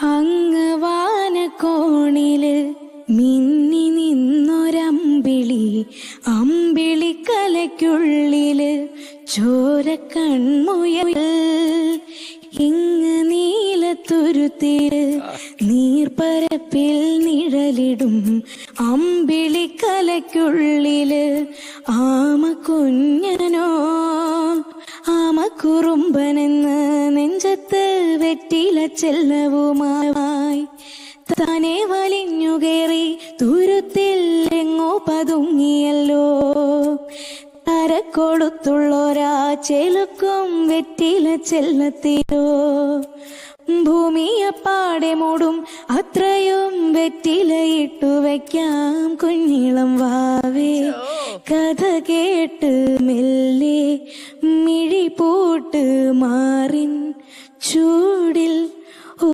അങ്ങ് വാനക്കോണിൽ മിന്നി നിന്നൊരമ്പിളി അമ്പിളി കലയ്ക്കുള്ളിൽ ചോരക്കൺമുയ ഇങ്ങ് നീലത്തുരുത്തിൽ നീർപ്പരപ്പിൽ നിഴലിടും അമ്പിളി കലയ്ക്കുള്ളിൽ ആമ കുഞ്ഞനോ ആമക്കുറുമ്പനെന്ന് നെഞ്ചത്ത് വെറ്റില ചെല്ലവുമായി താനെ വലിഞ്ഞുകേറി തുരുത്തിൽ എങ്ങോ പതുങ്ങിയല്ലോ. തരക്കൊടുത്തുള്ളൊരാ ചെലുക്കും വെറ്റില ചെല്ലത്തിലോ. ഭൂമിയപ്പാടെ മൂടും അത്രയും വെറ്റിലയിട്ടു വയ്ക്കാം കുഞ്ഞിളം വാവേ. കഥ കേട്ട് മെല്ലെ മിഴി പൂട്ട് മാറിൻ ചൂടിൽ